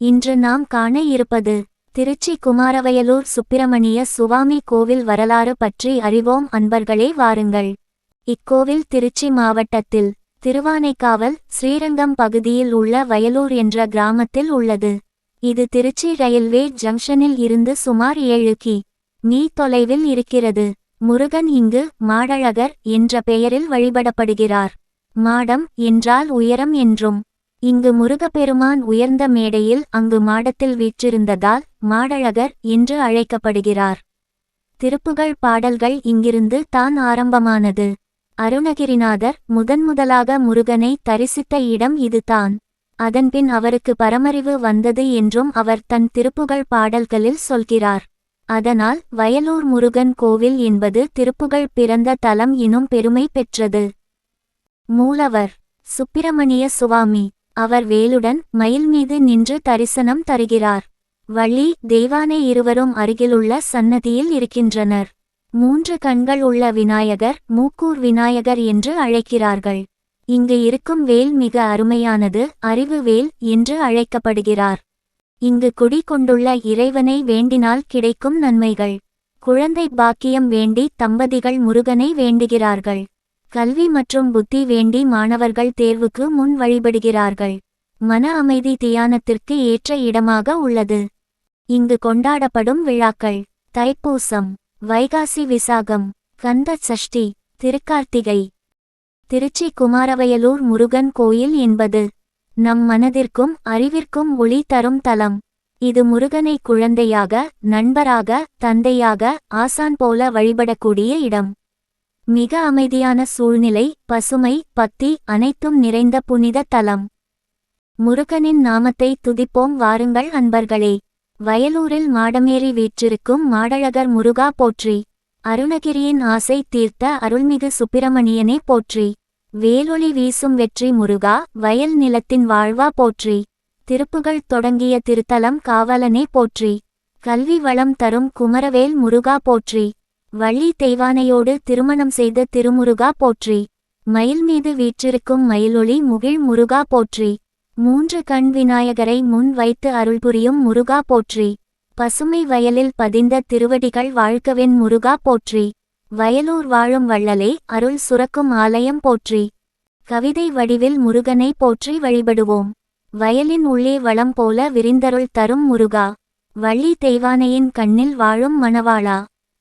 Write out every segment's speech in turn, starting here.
இன்று நாம் காண இருப்பது திருச்சி குமாரவயலூர் சுப்பிரமணிய சுவாமி கோவில் வரலாறு பற்றி அறிவோம். அன்பர்களே வாருங்கள். இக்கோவில் திருச்சி மாவட்டத்தில் திருவானைக்காவல் ஸ்ரீரங்கம் பகுதியில் உள்ள வயலூர் என்ற கிராமத்தில் உள்ளது. இது திருச்சி ரயில்வே ஜங்ஷனில் இருந்து சுமார் ஏழு கி. மீ. தொலைவில் இருக்கிறது. முருகன் இங்கு மாடழகர் என்ற பெயரில் வழிபடப்படுகிறார். மாடம் என்றால் உயரம் என்றும் இங்கு முருகப்பெருமான் உயர்ந்த மேடையில் அங்கு மாடத்தில் வீற்றிருந்ததால் மாடழகர் என்று அழைக்கப்படுகிறார். திருப்புகழ் பாடல்கள் இங்கிருந்து தான் ஆரம்பமானது. அருணகிரிநாதர் முதன்முதலாக முருகனை தரிசித்த இடம் இதுதான் அதன்பின் அவருக்கு பரமறிவு வந்தது என்றும் அவர் தன் திருப்புகழ் பாடல்களில் சொல்கிறார். அதனால் வயலூர் முருகன் கோவில் என்பது திருப்புகழ் பிறந்த தலம் எனும் பெருமை பெற்றது. மூலவர் சுப்பிரமணிய சுவாமி. அவர் வேலுடன் மயில் மீது நின்று தரிசனம் தருகிறார். வள்ளி தேவானை இருவரும் அருகிலுள்ள சன்னதியில் இருக்கின்றனர். மூன்று கண்கள் உள்ள விநாயகர் மூக்கூர் விநாயகர் என்று அழைக்கிறார்கள். இங்கு இருக்கும் வேல் மிக அருமையானது அறிவு வேல் என்று அழைக்கப்படுகிறார். இங்கு குடி கொண்டுள்ள இறைவனை வேண்டினால் கிடைக்கும் நன்மைகள். குழந்தை பாக்கியம் வேண்டி தம்பதிகள் முருகனை வேண்டுகிறார்கள். கல்வி மற்றும் புத்தி வேண்டி மாணவர்கள் தேர்வுக்கு முன் வழிபடுகிறார்கள். மன அமைதி தியானத்திற்கு ஏற்ற இடமாக உள்ளது. இங்கு கொண்டாடப்படும் விழாக்கள் தைப்பூசம் வைகாசி விசாகம் கந்த சஷ்டி திருக்கார்த்திகை திருச்சி குமாரவயலூர் முருகன் கோயில் என்பது நம் மனதிற்கும் அறிவிற்கும் ஒளி தரும் தலம். இது முருகனை குழந்தையாக நண்பராக தந்தையாக ஆசான் போல வழிபடக்கூடிய இடம். மிக அமைதியான சூழ்நிலை பசுமை பக்தி அனைத்தும் நிறைந்த புனித தலம். முருகனின் நாமத்தை துதிப்போம் வாருங்கள் அன்பர்களே. வயலூரில் மாடமேறி வீற்றிருக்கும் மாடழகர் முருகா போற்றி. அருணகிரியின் ஆசை தீர்த்த அருள்மிகு சுப்பிரமணியனே போற்றி. வேலொளி வீசும் வெற்றி முருகா வயல் நிலத்தின் வாழ்வா போற்றி. திருப்புகள் தொடங்கிய திருத்தலம் காவலனே போற்றி. கல்வி வளம் தரும் குமரவேல் முருகா போற்றி. வள்ளி தெய்வானையோடு திருமணம் செய்த திருமுருகா போற்றி. மயில் மீது வீற்றிருக்கும் மயிலொளி முகிழ் முருகா போற்றி. மூன்று கண் விநாயகரை முன் வைத்து அருள்புரியும் முருகா போற்றி. பசுமை வயலில் பதிந்த திருவடிகள் வாழ்க்கவின் முருகா போற்றி. வயலூர் வாழும் வள்ளலே அருள் சுரக்கும் ஆலயம் போற்றி. கவிதை வடிவில் முருகனை போற்றி வழிபடுவோம். வயலின் உள்ளே வளம் போல விரிந்தருள் தரும் முருகா. வள்ளி தெய்வானையின் கண்ணில் வாழும் மணவாளா.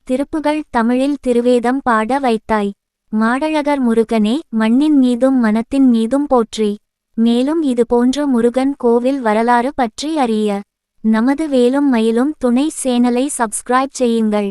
திருப்புகள் தமிழில் திருவேதம் பாட வைத்தாய். மாடழகர் முருகனே மண்ணின் மீதும் மனத்தின் மீதும் போற்றி. மேலும் இது போன்ற முருகன் கோவில் வரலாறு பற்றி அறிய. நமது வேலும் மயிலும் துணை சேனலை சப்ஸ்கிரைப் செய்யுங்கள்.